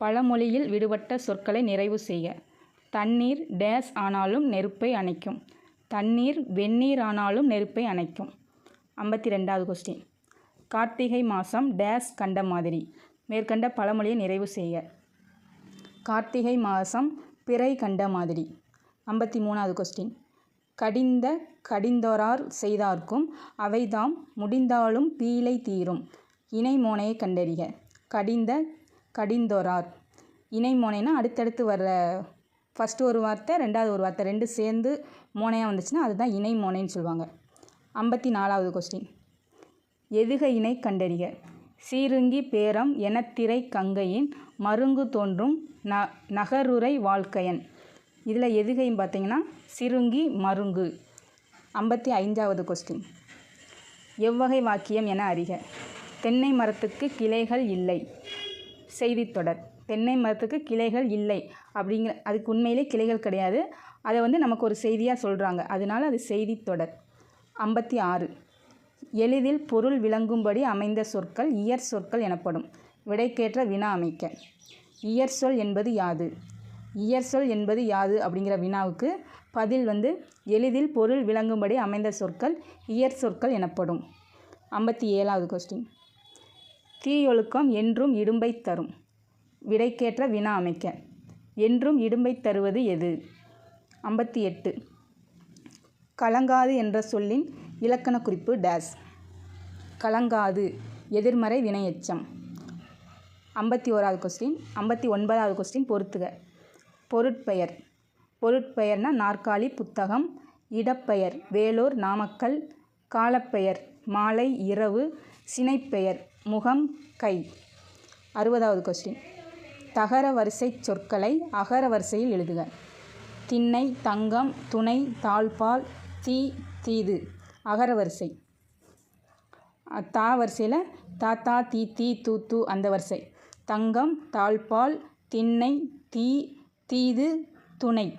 பழமொழியில் விடுபட்ட சொற்களை நிறைவு செய்க தண்ணீர் டேஸ் ஆனாலும் நெருப்பை அணைக்கும். தண்ணீர் வெந்நீர் ஆனாலும் நெருப்பை அணைக்கும். ஐம்பத்தி ரெண்டாவது கொஸ்டின் கார்த்திகை மாதம் டேஸ் கண்ட மாதிரி. மேற்கண்ட பழமொழியை நிறைவு செய்க கார்த்திகை மாதம் பிறை கண்ட மாதிரி. ஐம்பத்தி மூணாவது கொஸ்டின் கடிந்த கடிந்தோரார் செய்தார்க்கும் அவைதாம் முடிந்தாலும் பீலை தீரும். இணைமோனையை கண்டறிக. கடிந்த கடிந்தொரார். இணைமோனைனா அடுத்தடுத்து வர்ற ஃபஸ்ட்டு ஒரு வார்த்தை ரெண்டாவது ஒரு வார்த்தை ரெண்டு சேர்ந்து மோனையாக வந்துச்சுன்னா அதுதான் இணைமோனைன்னு சொல்லுவாங்க. ஐம்பத்தி நாலாவது கொஸ்டின் எதுக இணை கண்டறிக? சீருங்கி பேரம் எனத்திரை கங்கையின் மருங்கு தோன்றும் ந நகருரை வாழ்க்கையன். இதில் எதுகைன்னு பார்த்தீங்கன்னா சிறுங்கி மருங்கு. ஐம்பத்தி ஐந்தாவது கொஸ்டின் எவ்வகை வாக்கியம் என அறிக. தென்னை மரத்துக்கு கிளைகள் இல்லை. செய்தித்தொடர். தென்னை மரத்துக்கு கிளைகள் இல்லை அப்படிங்கிற அதுக்கு உண்மையிலே கிளைகள் கிடையாது. அதை வந்து நமக்கு ஒரு செய்தியாக சொல்கிறாங்க அதனால அது செய்தித்தொடர். ஐம்பத்தி ஆறு. எளிதில் பொருள் விளங்கும்படி அமைந்த சொற்கள் இயற் சொற்கள் எனப்படும். விடைக்கேற்ற வினா அமைக்க. இயற் சொல் என்பது யாது? இயற் சொல் என்பது யாது அப்படிங்கிற வினாவுக்கு பதில் வந்து எளிதில் பொருள் விளங்கும்படி அமைந்த சொற்கள் இயற் சொற்கள் எனப்படும். ஐம்பத்தி ஏழாவது கொஸ்டின் தீயொழுக்கம் என்றும் இடும்பை தரும். விடைக்கேற்ற வினா அமைக்க. என்றும் இடும்பை தருவது எது? ஐம்பத்தி எட்டு கலங்காது என்ற சொல்லின் இலக்கண குறிப்பு டேஸ். கலங்காது எதிர்மறை வினையெச்சம். ஐம்பத்தி ஓராவது கொஸ்டின் ஐம்பத்தி ஒன்பதாவது கொஸ்டின் பொறுத்துக. பொருட்பெயர். பொருட்பெயர்னா நாற்காலி புத்தகம் இடப்பெயர் வேலூர் நாமக்கல் காலப்பெயர் மாலை இரவு சினைப்பெயர். முகம் கை. அறுபதாவது கொஸ்டின் தகர வரிசை சொற்களை அகர வரிசையில் எழுதுக. திண்ணை தங்கம் துணை தாழ்பால் தீ தீது. அகர வரிசை. தா வரிசையில் தாத்தா தீ தீ தூ தூ அந்த வரிசை. தங்கம் தாழ்பால் திண்ணை தீ தீது துணை.